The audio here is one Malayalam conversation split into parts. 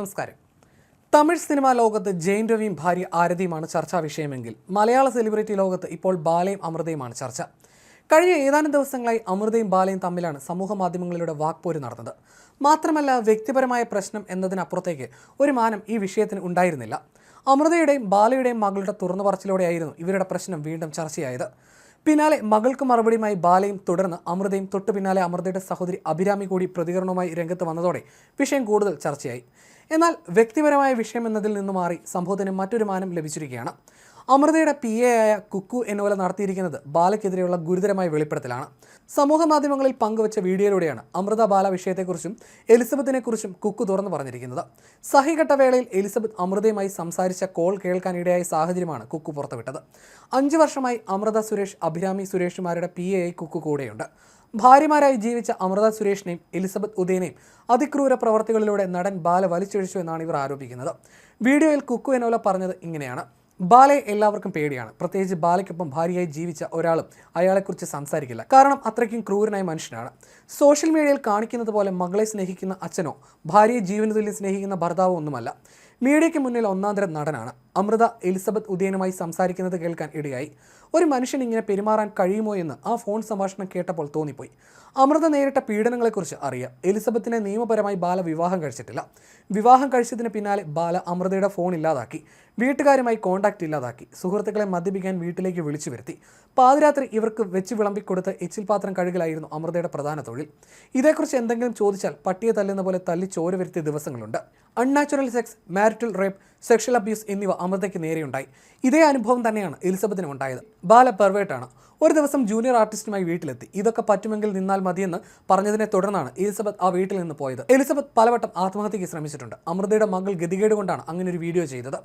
നമസ്കാരം. തമിഴ് സിനിമാ ലോകത്ത് ജയൻ രവിയും ഭാര്യ ആരതിയുമാണ് ചർച്ചാ വിഷയമെങ്കിൽ മലയാള സെലിബ്രിറ്റി ലോകത്ത് ഇപ്പോൾ ബാലയും അമൃതയുമാണ് ചർച്ച. കഴിഞ്ഞ ഏതാനും ദിവസങ്ങളായി അമൃതയും ബാലയും തമ്മിലാണ് സമൂഹ മാധ്യമങ്ങളിലൂടെ വാക്പോര് നടന്നത്. മാത്രമല്ല വ്യക്തിപരമായ പ്രശ്നം എന്നതിനപ്പുറത്തേക്ക് ഒരു മാനം ഈ വിഷയത്തിന് ഉണ്ടായിരുന്നില്ല. അമൃതയുടെയും ബാലയുടെയും മകളുടെ തുറന്നു പറച്ചിലൂടെയായിരുന്നു ഇവരുടെ പ്രശ്നം വീണ്ടും ചർച്ചയായത്. പിന്നാലെ മകൾക്ക് മറുപടിയുമായി ബാലയും തുടർന്ന് അമൃതയും തൊട്ടു പിന്നാലെ അമൃതയുടെ സഹോദരി അഭിരാമി കൂടി പ്രതികരണവുമായി രംഗത്ത് വന്നതോടെ വിഷയം കൂടുതൽ ചർച്ചയായി. എന്നാൽ വ്യക്തിപരമായ വിഷയം എന്നതിൽ നിന്ന് മാറി സംഭവത്തിന് മറ്റൊരു മാനം ലഭിച്ചിരിക്കുകയാണ്. അമൃതയുടെ പി എ ആയ കുക്കു എന്നോല നടത്തിയിരിക്കുന്നത് ബാലയ്ക്കെതിരെയുള്ള ഗുരുതരമായ വെളിപ്പെടുത്തലാണ്. സമൂഹ മാധ്യമങ്ങളിൽ പങ്കുവച്ച വീഡിയോയിലൂടെയാണ് അമൃത ബാല വിഷയത്തെക്കുറിച്ചും എലിസബത്തിനെക്കുറിച്ചും കുക്കു തുറന്നു പറഞ്ഞിരിക്കുന്നത്. സഹിഘട്ട വേളയിൽ എലിസബത്ത് അമൃതയുമായി സംസാരിച്ച കോൾ കേൾക്കാനിടയായ സാഹചര്യമാണ് കുക്കു പുറത്തുവിട്ടത്. അഞ്ചു വർഷമായി അമൃത സുരേഷ് അഭിരാമി സുരേഷുമാരുടെ പി എ കുക്കു കൂടെയുണ്ട്. ഭാര്യമാരായി ജീവിച്ച അമൃത സുരേഷിനെയും എലിസബത്ത് ഉദയനെയും അതിക്രൂര പ്രവർത്തികളിലൂടെ നടൻ ബാല വലിച്ചൊഴിച്ചു എന്നാണ് ഇവർ ആരോപിക്കുന്നത്. വീഡിയോയിൽ കുക്കു എന്നോല പറഞ്ഞത് ഇങ്ങനെയാണ്. ബാലയെ എല്ലാവർക്കും പേടിയാണ്. പ്രത്യേകിച്ച് ബാലയ്ക്കൊപ്പം ഭാര്യയായി ജീവിച്ച ഒരാളും അയാളെക്കുറിച്ച് സംസാരിക്കില്ല. കാരണം അത്രയ്ക്കും ക്രൂരനായ മനുഷ്യനാണ്. സോഷ്യൽ മീഡിയയിൽ കാണിക്കുന്നത് പോലെ മകളെ സ്നേഹിക്കുന്ന അച്ഛനോ ഭാര്യയെ ജീവനതുല്യം സ്നേഹിക്കുന്ന ഭർത്താവോ ഒന്നുമല്ല. മീഡിയയ്ക്ക് മുന്നിൽ ഒന്നാന്തരം നടനാണ്. അമൃത എലിസബത്ത് ഉദയനുമായി സംസാരിക്കുന്നത് കേൾക്കാൻ ഇടയായി. ഒരു മനുഷ്യൻ ഇങ്ങനെ പെരുമാറാൻ കഴിയുമോ എന്ന് ആ ഫോൺ സംഭാഷണം കേട്ടപ്പോൾ തോന്നിപ്പോയി. അമൃത നേരിട്ട പീഡനങ്ങളെക്കുറിച്ച് അറിയാം. എലിസബത്തിനെ നിയമപരമായി ബാല വിവാഹം കഴിച്ചിട്ടില്ല. വിവാഹം കഴിച്ചതിന് പിന്നാലെ ബാല അമൃതയുടെ ഫോൺ ഇല്ലാതാക്കി. വീട്ടുകാരുമായി കോൺടാക്റ്റ് ഇല്ലാതാക്കി. സുഹൃത്തുക്കളെ മദ്യപിക്കാൻ വീട്ടിലേക്ക് വിളിച്ചു വരുത്തി. പാതിരാത്രി ഇവർക്ക് വെച്ച് വിളമ്പിക്കൊടുത്ത് എച്ചിൽ പാത്രം കഴുകലായിരുന്നു അമൃതയുടെ പ്രധാന തൊഴിൽ. ഇതേക്കുറിച്ച് എന്തെങ്കിലും ചോദിച്ചാൽ പട്ടിയെ തല്ലുന്ന പോലെ തല്ലി ചോര വരുത്തിയ ദിവസങ്ങളുണ്ട്. Unnatural sex marital rape sexual abuse എന്നിവ അമൃതയ്ക്ക് നേരെയുണ്ടായി. ഇതേ അനുഭവം തന്നെയാണ് എലിസബത്തിനും ഉണ്ടായത്. ബാല പെർവേട്ടാണ്. ഒരു ദിവസം ജൂനിയർ ആർട്ടിസ്റ്റുമായി വീട്ടിലെത്തി. ഇതൊക്കെ പറ്റുമെങ്കിൽ നിന്നാൽ മതിയെന്ന് പറഞ്ഞതിനെ തുടർന്നാണ് എലിസബത്ത് ആ വീട്ടിൽ നിന്ന് പോയത്. എലിസബത്ത് പലവട്ടം ആത്മഹത്യയ്ക്ക് ശ്രമിച്ചിട്ടുണ്ട്. അമൃതയുടെ മകൾ ഗതികേട് കൊണ്ടാണ് അങ്ങനെ ഒരു വീഡിയോ ചെയ്തത്.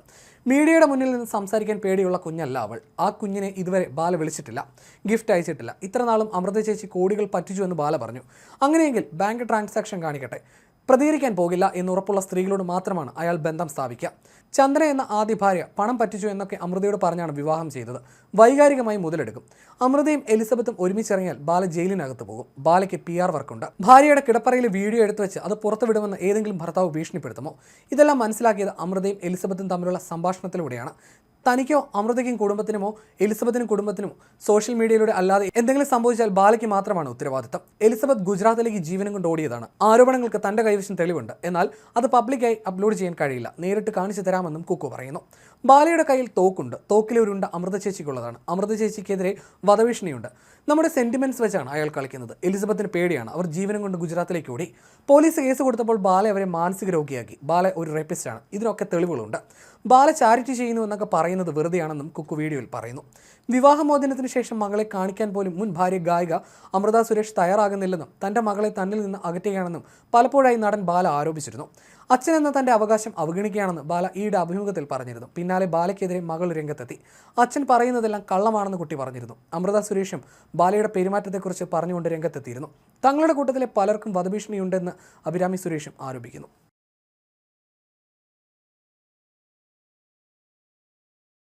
മീഡിയയുടെ മുന്നിൽ നിന്ന് സംസാരിക്കാൻ പേടിയുള്ള കുഞ്ഞല്ല അവൾ. ആ കുഞ്ഞിനെ ഇതുവരെ ബാല വിളിച്ചിട്ടില്ല. ഗിഫ്റ്റ് അയച്ചിട്ടില്ല. ഇത്ര നാളും അമൃത ചേച്ചി കോടികൾ പറ്റിച്ചു എന്ന് ബാല പറഞ്ഞു. അങ്ങനെയെങ്കിൽ ബാങ്ക് ട്രാൻസാക്ഷൻ കാണിക്കട്ടെ. പ്രതികരിക്കാൻ പോകില്ല എന്നുറപ്പുള്ള സ്ത്രീകളോട് മാത്രമാണ് അയാൾ ബന്ധം സ്ഥാപിക്കുക. ചന്ദ്ര എന്ന ആദ്യ ഭാര്യ പണം പറ്റിച്ചു എന്നൊക്കെ അമൃതയോട് പറഞ്ഞാണ് വിവാഹം ചെയ്തത്. വൈകാരികമായി മുതലെടുക്കും. അമൃതയും എലിസബത്തും ഒരുമിച്ചിറങ്ങിയാൽ ബാല ജയിലിനകത്ത് പോകും. ബാലയ്ക്ക് പി ആർ വർക്കുണ്ട്. ഭാര്യയുടെ കിടപ്പറയിൽ വീഡിയോ എടുത്തു വെച്ച് അത് പുറത്തുവിടുമെന്ന് ഏതെങ്കിലും ഭർത്താവ് ഭീഷണിപ്പെടുത്തുമോ? ഇതെല്ലാം മനസ്സിലാക്കിയത് അമൃതയും എലിസബത്തും തമ്മിലുള്ള സംഭാഷണത്തിലൂടെയാണ്. തനിക്കോ അമൃതയ്ക്കും കുടുംബത്തിനുമോ എലിസബത്തിനും കുടുംബത്തിനുമോ സോഷ്യൽ മീഡിയയിലൂടെ അല്ലാതെ എന്തെങ്കിലും സംഭവിച്ചാൽ ബാലയ്ക്ക് മാത്രമാണ് ഉത്തരവാദിത്തം. എലിസബത്ത് ഗുജറാത്തിലേക്ക് ജീവനം കൊണ്ട് ഓടിയതാണ്. ആരോപണങ്ങൾക്ക് തന്റെ കൈവശം തെളിവുണ്ട്. എന്നാൽ അത് പബ്ലിക്കായി അപ്ലോഡ് ചെയ്യാൻ കഴിയില്ല. നേരിട്ട് കാണിച്ചു തരാമെന്നും കുക്കു പറയുന്നു. ബാലയുടെ കയ്യിൽ തോക്കുണ്ട്. തോക്കിലെ ഒരു ഉണ്ട അമൃത ചേച്ചിക്കുള്ളതാണ്. അമൃത ചേച്ചിക്കെതിരെ വധഭീഷണിയുണ്ട്. നമ്മുടെ സെന്റിമെന്റ്സ് വെച്ചാണ് അയാൾ കളിക്കുന്നത്. എലിസബത്തിന് പേടിയാണ്. അവർ ജീവനം കൊണ്ട് ഗുജറാത്തിലേക്ക് ഓടി. പോലീസ് കേസ് കൊടുത്തപ്പോൾ ബാല അവരെ മാനസിക രോഗിയാക്കി. ബാല ഒരു റേപ്പിസ്റ്റാണ് ഇതിനൊക്കെ തെളിവുകളുണ്ട്. ബാല ചാരിറ്റി ചെയ്യുന്നു എന്നൊക്കെ പറയുന്നത് വെറുതെയാണെന്നും കുക്കു വീഡിയോയിൽ പറയുന്നു. വിവാഹമോചനത്തിന് ശേഷം മകളെ കാണിക്കാൻ പോലും മുൻ ഭാര്യ ഗായിക അമൃത സുരേഷ് തയ്യാറാകുന്നില്ലെന്നും തന്റെ മകളെ തന്നിൽ നിന്ന് അകറ്റുകയാണെന്നും പലപ്പോഴായി നടൻ ബാല ആരോപിച്ചിരുന്നു. അച്ഛൻ എന്ന തന്റെ അവകാശം അവഗണിക്കുകയാണെന്ന് ബാല ഈയുടെ അഭിമുഖത്തിൽ പറഞ്ഞിരുന്നു. പിന്നാലെ ബാലയ്ക്കെതിരെ മകൾ രംഗത്തെത്തി. അച്ഛൻ പറയുന്നതെല്ലാം കള്ളമാണെന്ന് കുട്ടി പറഞ്ഞിരുന്നു. അമൃത സുരേഷും ബാലയുടെ പെരുമാറ്റത്തെക്കുറിച്ച് പറഞ്ഞുകൊണ്ട് രംഗത്തെത്തിയിരുന്നു. തങ്ങളുടെ കൂട്ടത്തിലെ പലർക്കും വധഭീഷണിയുണ്ടെന്ന് അഭിരാമി സുരേഷും ആരോപിക്കുന്നു.